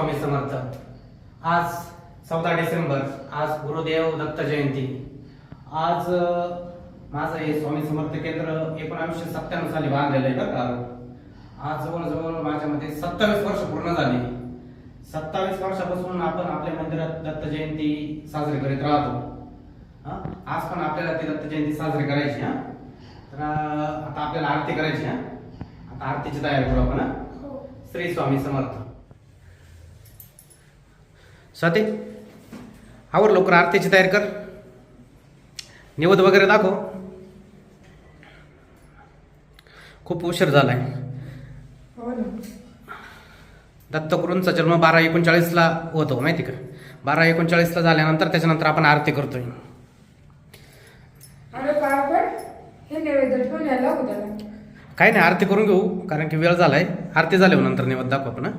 स्वामी समर्थ. आज चौदा डिसेंबर आज गुरुदेव दत्त जयंती. आज माझं हे स्वामी समर्थ केंद्र एकोणावीसशे सत्त्याण्णव साली बांधलेलं आहे बरं का. आज जवळजवळ माझ्यामध्ये सत्तावीस वर्ष पूर्ण झाली. सत्तावीस वर्षापासून आपण आपल्या मंदिरात दत्त जयंती साजरी करीत राहतो? आज पण आपल्याला ती दत्त जयंती साजरी करायची हा. तर आता आपल्याला आरती करायची हा. आता आरतीची तयारी करू आपण हा? श्री स्वामी समर्थ. स्वाती आवर लवकर आरतीची तयारी कर. निवद वगैरे दाखव. खूप उशीर झालाय. हो ना. दत्तगुरूंचा जन्म बारा एकोणचाळीसला होतो माहिती का? बारा एकोणचाळीसला झाल्यानंतर त्याच्यानंतर आपण आरती करतोय. हे काही नाही आरती करून घेऊ कारण की वेळ झालाय. आरती झाल्यावर नंतर निवद दाखव आपण हा?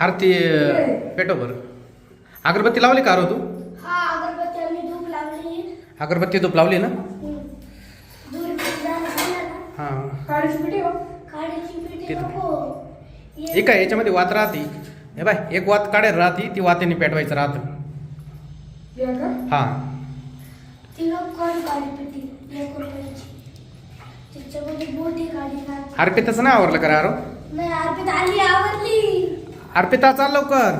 आरती अं, पेटव बरं. अगरबत्ती लावली का रो तू? हा अगरबत्ती आम्ही धूप लावली. अगरबत्ती धूप लावली ना? हां. हो. हे काय याच्यामध्ये वात राहते? हे बाय एक वात काढेल राहते ती वातेने पेटवायचं राहतं. हा. अर्पिताचं नाही आवरलं करा आरो नाही अर्पित आली आवडली अर्पिता चाल लवकर.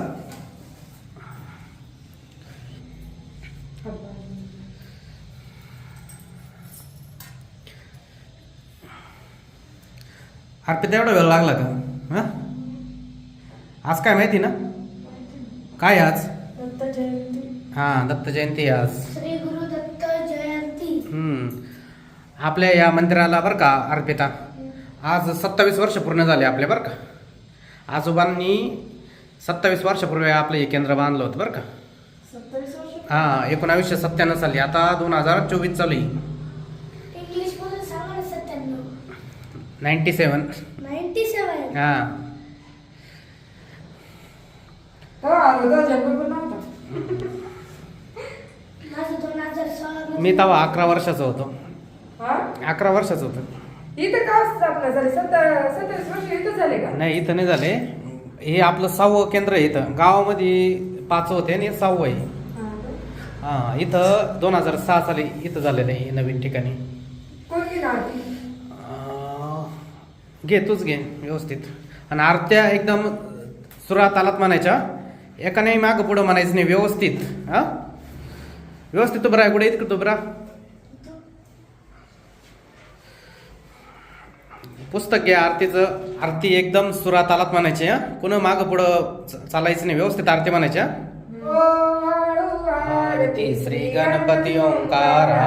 अर्पिता एवढा वेळ लागला का? हां? आज काय माहिती ना? काय आज? हां हा दत्त जयंती आज. श्री गुरु दत्त जयंती आपल्या या मंदिराला बरं का अर्पिता? आज सत्तावीस वर्ष पूर्ण झाले आपले बरं का? आजोबांनी सत्तावीस वर्षापूर्वी आपलं हे केंद्र बांधलं होतं बरं का? हा एकोणावीसशे सत्त्याण्णव साली. आता दोन हजार चोवीस चालू नाईन्टी सेवन हा. मी तेव्हा अकरा वर्षाचा होतो. हा? अकरा वर्षाचं होतं. इथं का स्थापना झाली? सत्तर सत्तावीस वर्ष इथं झाले का? नाही इथं नाही झाले. हे आपलं सहावं केंद्र आहे इथं. गावामध्ये पाच होते आणि हे सहावं आहे. हा का? हा इथं दोन हजार सहा साली इथं झालेलं आहे नवीन ठिकाणी. कोणती नाती अं, घे तूच घे व्यवस्थित. आणि आरत्या एकदम सुरात आलात म्हणायच्या. एका नाही मागं पुढं म्हणायचं नाही व्यवस्थित. हा? व्यवस्थित उभं राहा कुठे इतकं उभं राहा? पुस्तक घ्या आरतीचं आरती एकदम सुरात आलात म्हणायची हा. कोण मागं पुढं च- चालायचं नाही व्यवस्थित आरती म्हणायच्या आरती श्री गणपती ओंकारा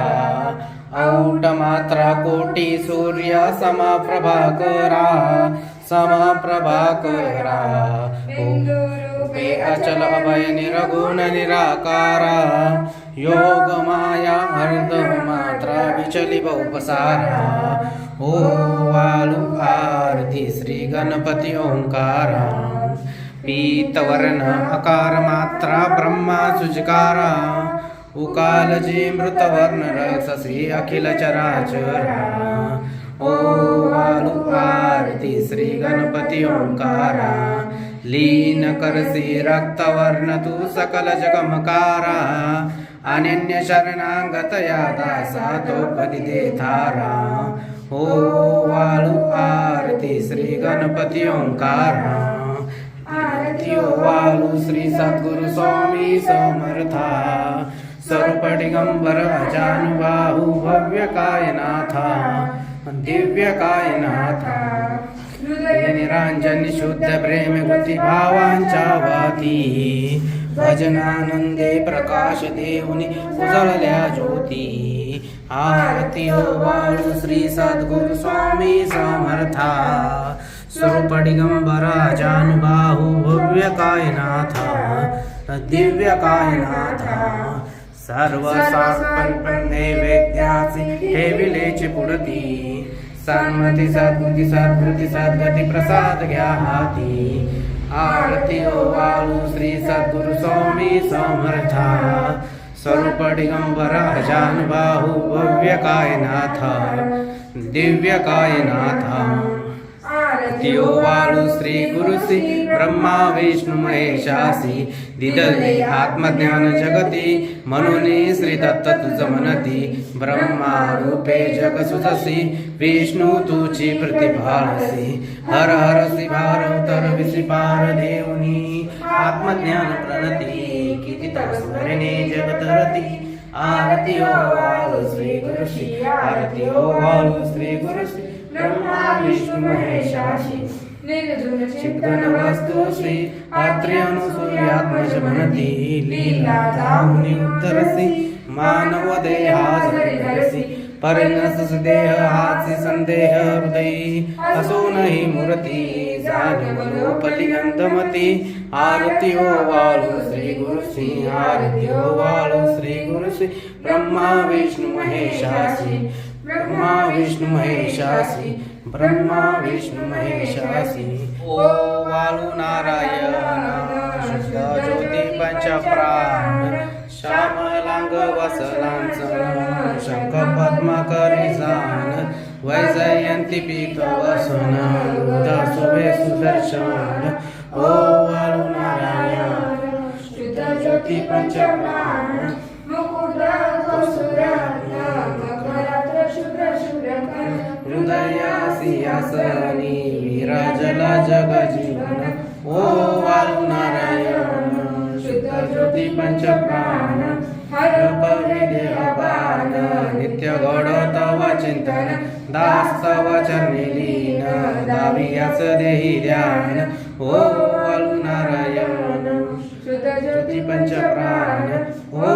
औट मात्रा कोटी सूर्य समप्रभाकरा समप्रभाकरा रूपे अचल अभय निरगुण निराकारा. योग माया अर्ध मात्रा विचली बहुपसारा ओ वालु आरती श्री गणपति ओंकारा। पीतवर्ण अकार मात्रा ब्रह्मा सुजकारा। उकालजी मृतवर्ण रक्षसी अखिल चराचरा। ओ वालु आरती श्री गणपति ओंकारा। लीन करसी रक्तवर्ण तू सकल जगमकारा। अनन्य शरणांगतया दासा तो पदी देथारा हो वालु आरती श्री गणपती ओंकारा। आरती हो वालू श्री सद्गुरु स्वामी समर्था। सर्वपटिगंबर दिगंबर अजानुबाहू भव्य कायनाथा। दिव्य कायनाथा। निरांजन शुद्ध प्रेम गती भजनानंदे प्रकाश देऊनी उजळल्या ज्योती। आरती हो वाळू श्री सद्गुरु स्वामी समर्था। स्वरूप जानुबाहु भव्यकायनाथ भव्य कायनाथा। दिव्य कायनाथा। सर्व सार्पण नैवेद्याचे ठेविलेचे पुढती। सन्मती सद्गुती सद्गुती सद्गती प्रसाद घ्या हाती। आरती वालु श्री सद्गुरु स्वामी समर्था स्वरूप दिगंबर जानुबाहू भव्य कायनाथा दिव्य कायनाथा आरती आरती ओवाळू श्री गुरुसी ब्रह्मा विष्णू महेशासी दिदले आत्मज्ञान जगती म्हणून श्री दत्त तुझ म्हणती ब्रह्मा रूपे जग सुजसी विष्णु तुची प्रतिभासी हर हर भार उतर विसी पार देवनी। आत्मज्ञान प्रणती किती तव स्मरणे जगत रती। आरती ओवाळू श्री गुरुशी आरती वालु श्री गुरुशी ब्रह्मा विष्णु महेशाशी चित्तन वस्तु श्री आत्रे लीला दाहुनी उत्तरसी मानव देहा परिणस देह हाची संदेह हृदयी असूनही मूर्ती जाणी मनोपली अंतमती आरती हो वाळू श्री गुरुसी आरती हो ओ वाळू श्री गुरुसी ब्रह्मा विष्णु महेशासी ब्रह्मा विष्णु महेशासी ब्रह्मा विष्णु महेशासी। ओ वालु नारायण शुद्ध ज्योती पंचप्राण श्यामलांग वसलांचन शंख पद्माकरी जान वैजयंती पीक वसन शोभे सुदर्शन। ओ वालु नारायण शुद्ध ज्योती पंचप्राण हृदयासियासनी विराजला जग जीवन ओ वाळू नारायण शुद्ध ज्योती पंचप्राण हर देहपान नित्य घड तव चिंतन दास तव चरणी लीन दावियाच देही ध्यान. ओ वाळू नारायण शुद्ध ज्योती पंचप्राण ओ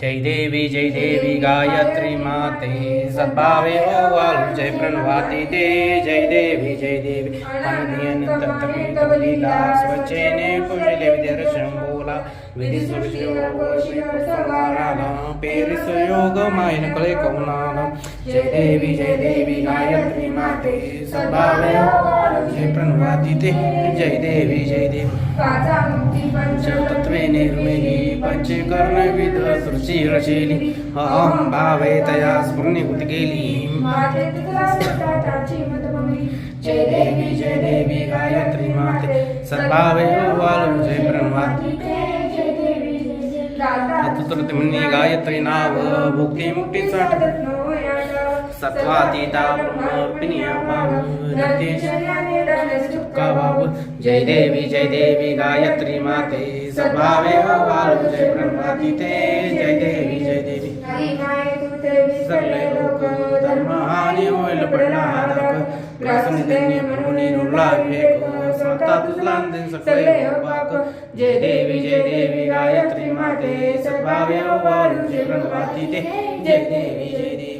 जय देवी जय देवी गायत्री माते। सद्भावे ओ वाळू जय प्रणवाति ते। जय देवी जय देवी। अनंत तत्मे तव लीला स्वच्छेने कुशले विद्यारशं बोला विधी पेरिस योग मायन कले कौनान जय देवी जय देवी गायत्री माते। सद्भावे ओ जय प्रणवाति ते। जय देवी जय देवी। पंचतत्वे निर्मिली पंचकर्ण विध सृची रचेली। अहं भावे तया स्फुरणीभूत केली जय देवी जय देवी गायत्री माते। सद्भावे वाळू जय चतुर्थी म्हणणे गायत्री नाव भुक्ती मुक्तीचा सत्वातीता ब्रह्मर्पिणी जय देवी जय देवी गायत्री माते सद्भावे वाळू जय प्रणवाती ते जय देवी जय देवी। सगळे लोक धर्म होईल पडला हादक म्हणून नुरला विवेक स्वतः तुझला पाक जय देवी जय देवी गायत्री माते सद्भावे वाळू जय प्रणवाती ते जय देवी जय देवी।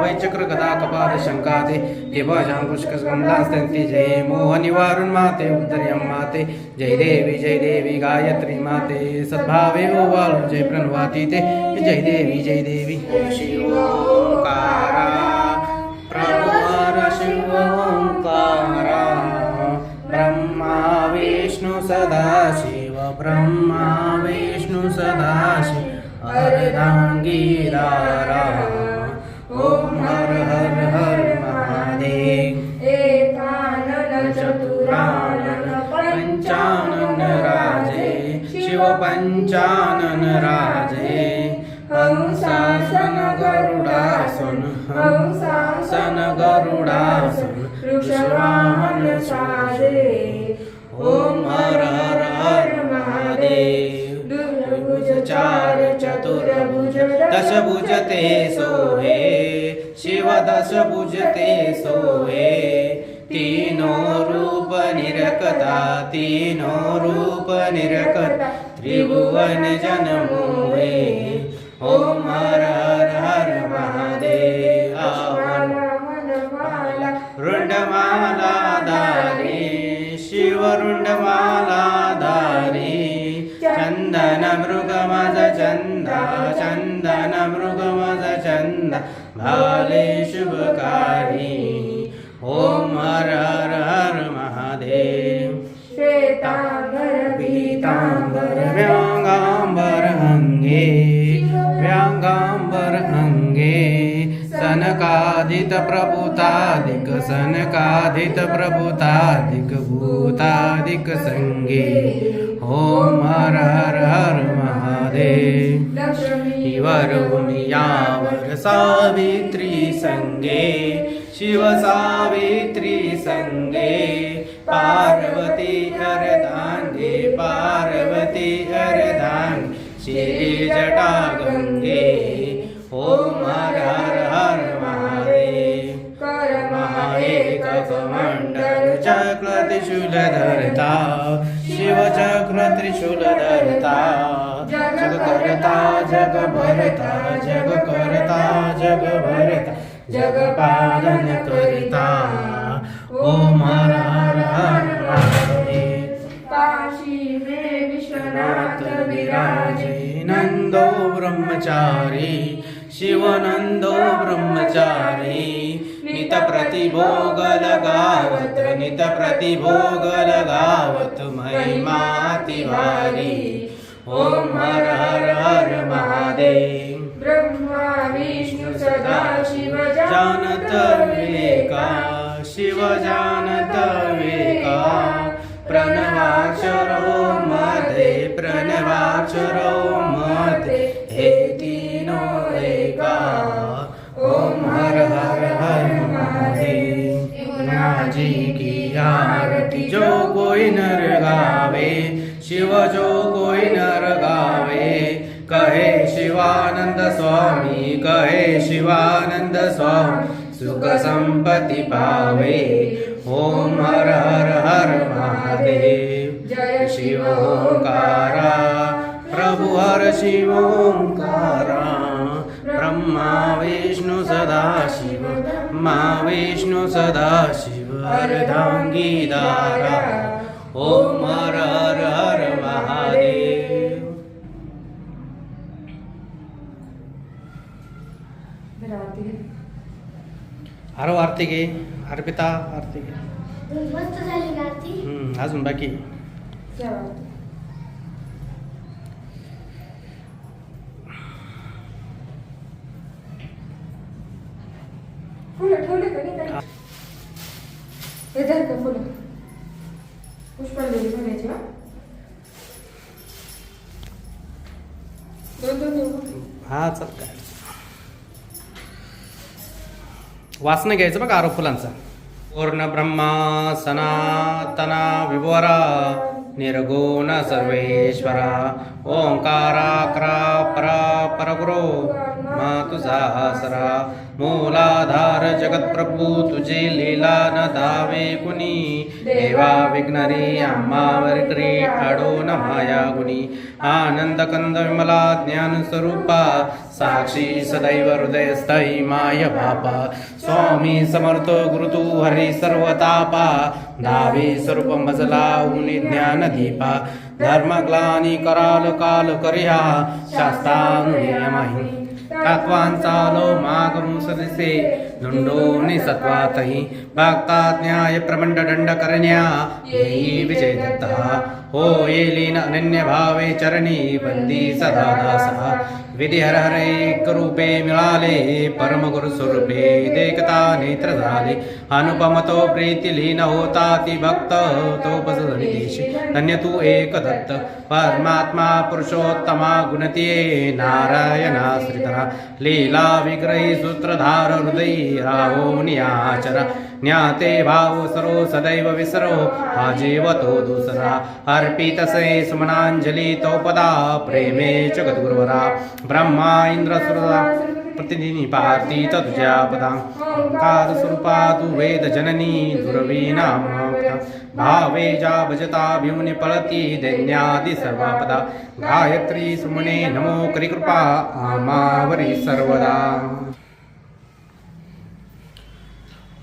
वै चक्र गदा कपाल शंकाते देवाजां पुष्कस्कन्दास्तन्ति जय मोह माते उद्धर्यं माते जय देवी जय देवी गायत्री माते सद्भावे ओ वाळू जय प्रणवाती ते जय देवी जय देवी शिवोंकारा प्रभुवर शिव ओंकारा ब्रह्मा विष्णु सदा शिव ब्रह्मा विष्णु सदा शिव पंचानन राजे हंसासन गरुडासन हंसासन गरुडासन वृक्षवाहन साजे ओम हर हर हर महादेव। दुर्भुज चार चतुर्भुज दशभुज ते सोहे। शिव दशभुज ते सोहे। तीनो रूप निरकता तीनो रूप निरकता त्रिभुवन जन मोहे ओम हर हर हर महादेव। रुंडमाला धारी। शिव रुंडमाला धारी। चंदन मृग मज चंदा। चंदन मृग मज चंदा। भाले शुभकारी। ओम हर हर प्रभुतादिक प्रभुतादिकसनकाधितप्रभुतादिक भूतादिक प्रभूतादिकभूतादिकसङ्गे ॐ हर हर हर महादेव। वरोमि सावित्री वर सावित्रीसङ्गे शिव सावित्रीसङ्गे पार्वती हरदाङ्गे पार्वती हरदाङ्गे। शिजटा गङ्गे धरता शिव चक्र त्रिशूल धरता जग करता जग भरता जग करता जग भरता जग पालन करता ओम काशी में विश्वनाथ विराजे नंदो ब्रह्मचारी। शिवनंदो ब्रह्मचारी नित प्रतिभोग लगावत नित प्रतिभोग लगावत महिमाति भारी ओम हर हर हर महादेव। ब्रह्मा विष्णु सदा शिव जानत विवेका शिव जानत विवेका प्रणवाक्षरो मध्ये प्रणवाक्षरो मध्ये माझी की आरती जो कोई नर गावे शिव जो कोई नर गावे। कहे शिवानंद स्वामी कहे शिवानंद स्वामी सुख संपत्ति पावे। ओम हर हर हर महादेव जय शिव ओंकारा। प्रभु हर शिव ओंकारा। ब्रह्मा विष्णु सदा शिव मा विष्णु सदा शिव अर्धांगी दारा ओम हर हर हर महादेव। अरे आरती घे अर्पिता आरती घे मस्त झाली ना ती हम्म, अजून बाकी? ठेवले का नाही? हे धर का फुलं पुष्पांजली म्हणायची हा? दोन दोन देऊ हा चल काय. वासनं घ्यायचं बघा आरोप फुलांचा. पूर्ण ब्रह्मा सनातना विभोरा निर्गुण सर्वेश्वरा ओंकाराक्रा परा परगुरो मा तुझा सरा. मूलाधार जगत्प्रभु तुझे लीला न धावे कुणी देवा विघ्नरे आम्हावर क्री न माया गुणी आनंद कंद विमला ज्ञान स्वरूपा। साक्षी सदैव हृदयस्थै माय बापा। स्वामी समर्थ गुरुतु हरी सर्वतापा। दावी स्वरूप मजला उनी ज्ञान दीपा। धर्मग्लानी कराल काल करिहा। शास्तानुनियमहि तत्वांचा लो माग मुसलिसे धुंडोनी सत्वातही भक्ता न्याय हो येलीन अनन्य भावे चरणी बंदी सदा दासा। विधी हर एक रूपे मिळाले परम गुरु स्वरूपे देखता नेत्र झाले अनुपम तो प्रीती लीन होता ती भक्त तो देशी धन्य तू एक दत्त परमात्मा पुरुषोत्तमा गुणतीये नारायणा श्रीधरा। लीला विग्रही सूत्रधार हृदयी राहो नियाचरा ज्ञाते भाव सरो सदैव विसरो हा जीवतो दुसरा अर्पितसे सुमनांजली तो पदा प्रेमे जगद्गुरुवरा। ब्रह्मा इंद्र सुरदा प्रतिदिनी पार्ती तुझ्या पदा। ओंकार स्वरूपा तू वेद जननी दुर्वीना भावे जा भजता भिवनी पळती दैन्यादि सर्वापदा। गायत्री सुमने नमो करी कृपा आमावरी सर्वदा।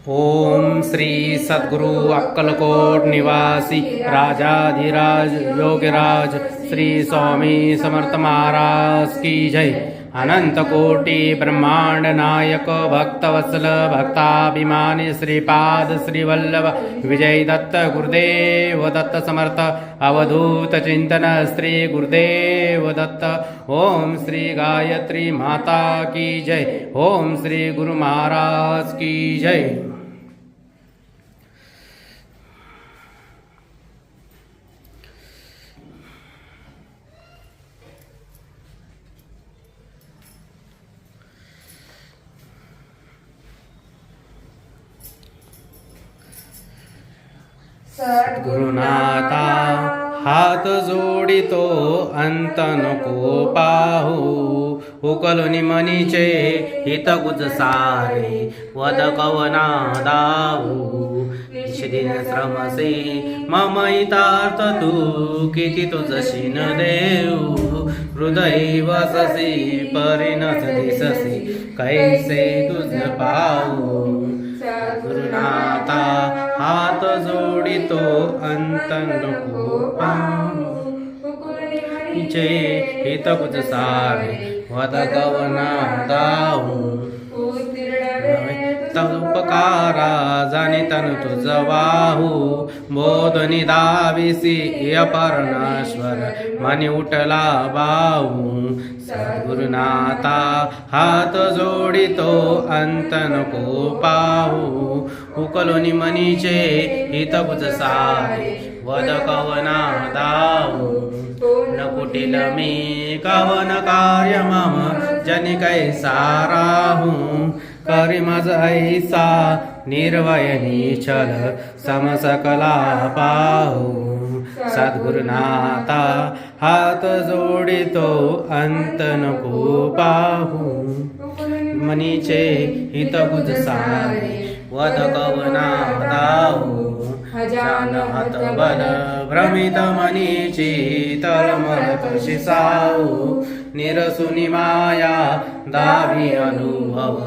ओम श्री सद्गुरु अक्कलकोट निवासी राजाधिराज योगराज श्री स्वामी समर्थ महाराज की जय। अनंतकोटी ब्रह्मांड नायक भक्तवत्सल भक्ताभिमानी श्रीपाद श्रीवल्लभ विजय दत्त गुरुदेव दत्त समर्थ अवधूत चिंतन श्री गुरुदेव दत्त। ओम श्री गायत्री माता की जय। ओम श्री गुरु महाराज की जय। गुरुनाथा हात जोडितो अंत नको पाहू उकलुनी मनीचे हित गुज सारे वद कवना दाऊ निशिदिन श्रमसे मम हितार्थ तू किती तुझशी न देऊ. हृदय वससी परिणस दिससी कैसे तुझ पाहू. गुरुनाथा जोडितो अंत नको पाहू हित कुछ सारे वद गवना दाऊ उपकारा जाने तन तुझ वाहू बोधनी दाविसी अपरणाश्वर मनी उठला बाहू सद्गुरुनाथा हात जोडितो अंत नको पाहू उकलोनी मनीचे हित बुज सारे वद कवना दाऊ न कुटिल मी कवन कार्य मम जनि कैसाराहू करी मज ऐसा निर्वय निचल समसकला पाहू. सद्गुरुनाथा हात जोडितो अंत नको पाहू. मनीचे हित गुज सारे वद कवना दाऊ जान हत बल भ्रमित मनीची तळमळ कशी साऊ. निरसुनी माया दावी अनुभव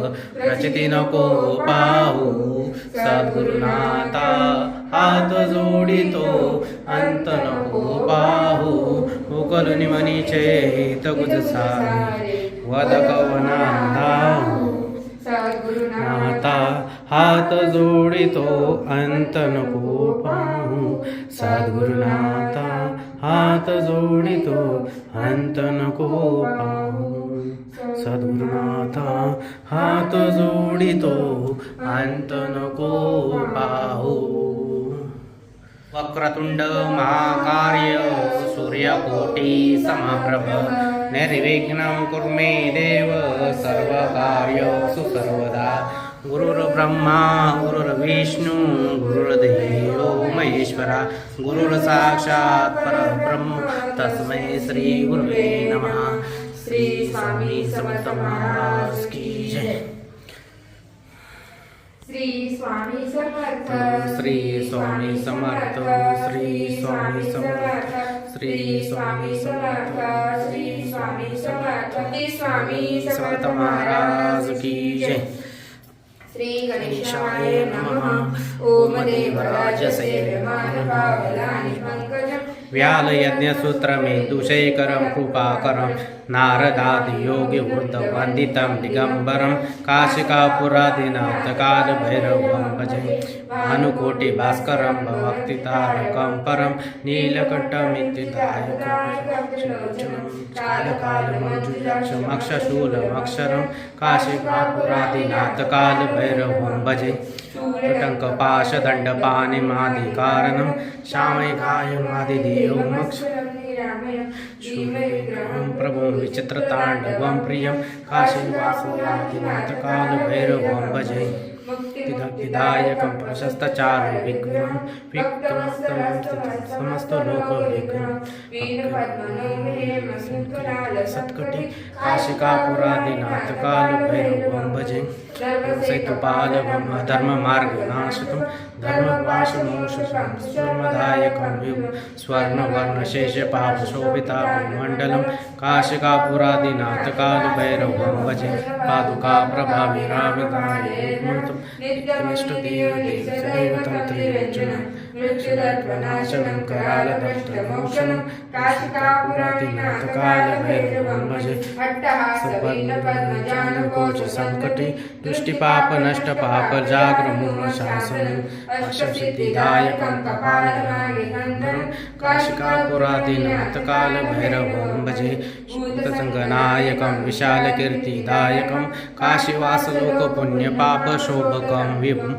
रचिती नको पाहू सद्गुरुनाथा हात जोडितो अंत नको पाहू उकलुनी मनीचे हित गुज सारे वद कवना दाऊ हात जोडितो अंत नको पाहू सद्गुरुनाथा हात जोडितो हंत नको सदुर्नाथा हात जोडितो हंत नको पाहू. वक्रतुंड महाकार्य सूर्यकोटी समप्रभ. निर्विघ्न कुर्मे देव सर्व कार्य सुसर्वदा. गुरुर्ब्रह्मा गुरुर्विष्णू गुरुर्देव. महेश्वरा गुरुर्साक्षात् परब्रह्म तस्मै श्री गुरुवे नमः। श्री स्वामी समर्थ महाराज की जय। श्री स्वामी समर्थ श्री स्वामी समर्थ श्री स्वामी समर्थ श्री स्वामी समर्थ श्री स्वामी समर्थ श्री स्वामी समर्थ महाराज की जय। श्री गणेशाय नमः. ओम देवराज सेव्यमान पावलानि पंकजम् व्याल यज्ञ सूत्र मेन्दुशेखरं कृपाकरं नारदादि योगी दिगम्बरं काशिकापुरादिनाथकालभैरवं भजे। भानुकोटिभास्करं भक्तितारकं परं नीलकण्ठमित्युदायकमक्षशूलमक्षरं काशिकापुरादिनाथकाल भैरवं भजे टङ्कपाशदण्डपानिमादिकारणं श्यामैकायमादिदेवमक्ष शूरविग्रहं प्रभुं विचित्रताण्डवं प्रियं काशीवासुनाथकालभैरवं भजे विधायकं प्रशस्तचारं विग्रहं विक्रमस्तमं समस्तलोकविघ्नं सत्कटि काशिकापुरादिनाथकालभैरवं भजे। सैतुपालवं धर्ममार्गनाशकं धर्मपाशमोषसं स्वर्मदायकं विभु स्वर्णवर्णशेषपापशोभितापमण्डलं काशिकापुरादिनाथकालभैरवं भजे। पादुका ಪಿತಮನ್ಯದೇವೇ ಸದೈವ ತಮದಿರಂಜನ त्रिलोचनं मृत्युदर्पनाशनं करालकष्टमोक्षणं काशिकापुराणिनाथकालभैरवं भजे अट्टहासवीन पद्मजानुकोच संकटे दृष्टिपापनष्टपाप जागृमूलशासनम् अशसिद्धिदायकं कपालनायकन्दरं काशिकापुरादिनाथकालभैरवं भजे शुद्धसङ्गनायकं विशालकीर्तिदायकं काशीवासलोकपुण्यपापशोभकं विभुं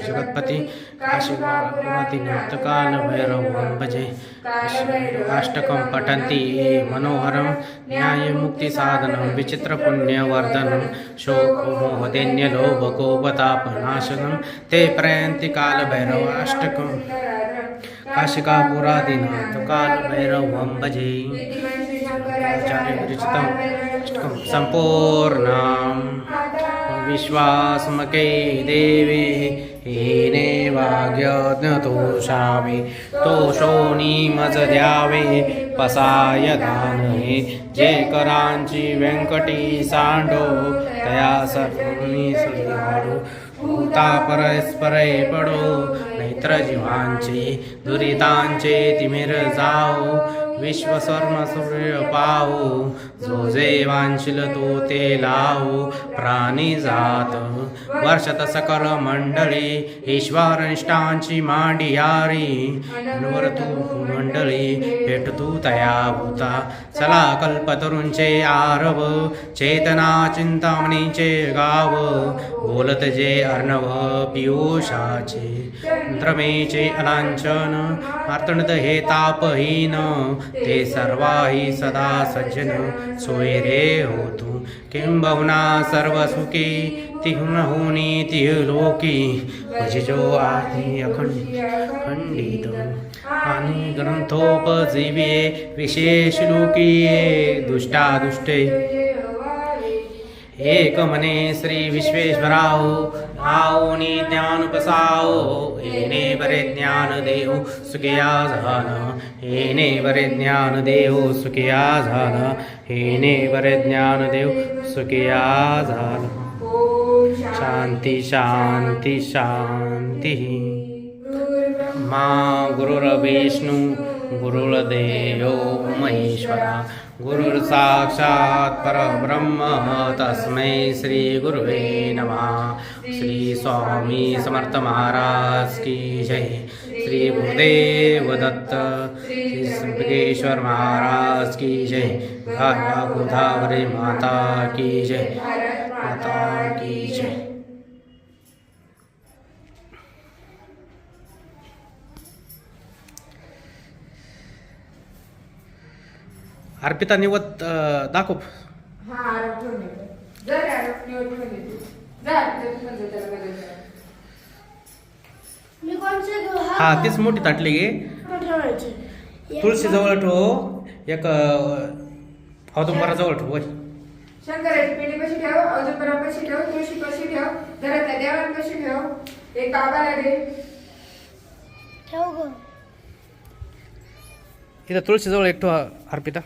జగత్పతి కాశీ నృతకాల భైరవ భజే అష్టకం పఠంతి ఏ మనోహరం న్యాయముక్తి సాధనం విచిత్ర పుణ్యవర్ధనం శోకమోహదన్య లోభకోపతాపనాశనం తే ప్రయంతి కాల భైరవ అష్టకం భజే ఆచార్య విరచితం అష్టకం సంపూర్ణం विश्वासमके देवे येने वाग्यज्ञतोषावे तोषो निमज द्यावे पसाय दानहे जे करांची व्यंकटी सांडो तया सर्वनी सुधारो भूता परस्परे पडो नैत्र जीवांचे दुरितांचे तिमिर जाओ विश्वसर्म सूर्य पाहू जो जे वांशिल तो ते लावो प्राणी जात। वर्षत सकल मंडळी ईश्वरनिष्ठांची मांडी यारी। तू मंडळी भेट तू तया भूता चला कल्पतरूंचे आरव चेतना चिंतामणीचे गाव। बोलत जे अर्णव पियुषाचे। द्रमेचे अलांचन मार्तंड हे तापहीन। ते सर्वाही सदा सज्जन सोयरे होतु। किंबहुना सर्व सुखी तिहुनहुनी तिह लोकी। भजजो आधी अखंड खंडित आणि ग्रंथोपजीवे विशेष लोकीये दुष्टादुष्टे। एक मने श्री विश्वेश्वराओ आओनी ज्ञान उपसाओ येने बरे ज्ञान देऊ सुखिया झालं येने बरे ज्ञान देऊ सुखिया झान येने बरे ज्ञान देव सुखिया झाल शांती शांती शांती। मा गुरुर्विष्णू गुरुर्देव महेश्वरा। गुरुर्साक्षात् परब्रह्म तस्मै श्री गुरुवे नमः। श्री स्वामी समर्थ महाराज की जय। श्री गुरुदेव दत्त। श्री सिद्धेश्वर महाराज की जय। गाया माता की जय। माता की जय। अर्पिता निवत अं, दाखव. हा आरोप ठेवून येतो जर आरोप ठेवून ठेवून येतो जा तिथे पण जा त्याला बघायचं. मी कोणचे घेऊ हा तीच मोठी ताटली घे. ठेवायची तुळशी जवळ ठेव. एक औदुंबरा जवळ ठेव वय. शंकराची पिंडी कशी ठेव? औदुंबरा कशी ठेव? तुळशी कशी ठेव? घरातल्या देवाला कशी ठेव? एक बाबाला दे. ठेव ग. इथं तुळशी जवळ एक ठेव अर्पिता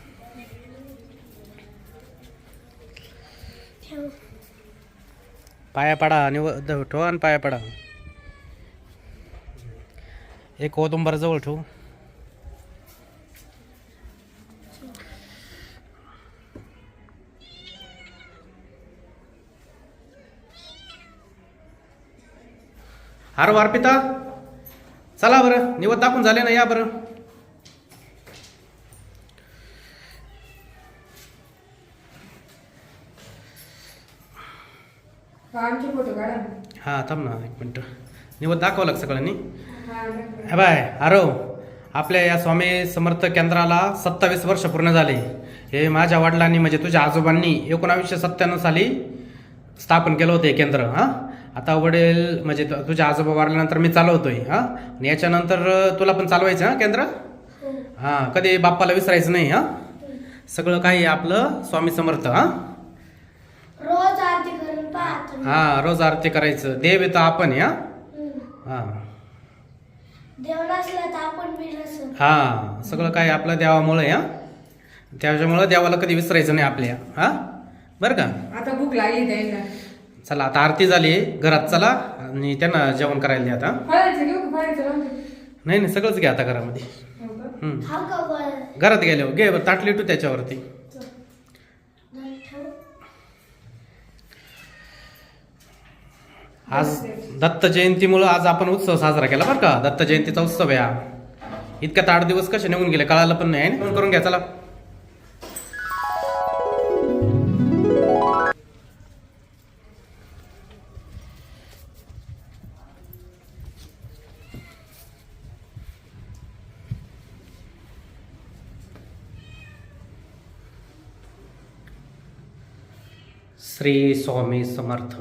ठेव पाया पडा आणि द- ठेव आणि पाया पडा. एक औदुंबरा जवळ ठेव. अरे अर्पिता चला बरं निवत दाखवून झाले ना या बरं. आमचे फोटो काढा. ना. हां थांब ना एक मिनटं. निवत दाखवलं का सगळ्यांनी. हा, हे बाय आरव आपल्या या स्वामी समर्थ केंद्राला सत्तावीस वर्ष पूर्ण झाले. हे माझ्या वडिलांनी म्हणजे तुझ्या आजोबांनी एकोणावीसशे सत्त्याण्णव साली स्थापन केलं होतं हे केंद्र हां? आता वडील म्हणजे तु- तुझ्या आजोबा वारल्यानंतर मी चालवतोय हां? आणि याच्यानंतर तुला पण चालवायचं हां केंद्र? हां. कधी बाप्पाला विसरायचं नाही हां? सगळं काही आपलं स्वामी समर्थ हां रोज आरती करून पाहतो हां रोज आरती करायचं. देव येतं आपण आहे, हां? हम्म. हां. देव नसला तर आपण बी नसू. हा सगळं काय आपलं देवामुळे हा? त्याच्यामुळं देवाला कधी विसरायचं नाही आपल्या हा? बरं का? आता भूक लागली त्यांना. चला आता आरती झाली. घरात चला आणि त्यांना जेवण करायला द्या आता. घेऊ का? दे. नाही नाही सगळंच घ्या आता घरामध्ये. हो का? हम्म. हा का वर घरात गेल्यावर घे बरं, ताट लिटू त्याच्यावरती. आज दत्त जयंतीमुळं आज आपण उत्सव साजरा केला बरं का. दत्त जयंतीचा उत्सव आहे हा. इतक्यात आठ दिवस कसे निघून गेले कळायला पण नाही फोन करून घ्या चला. श्री स्वामी समर्थ.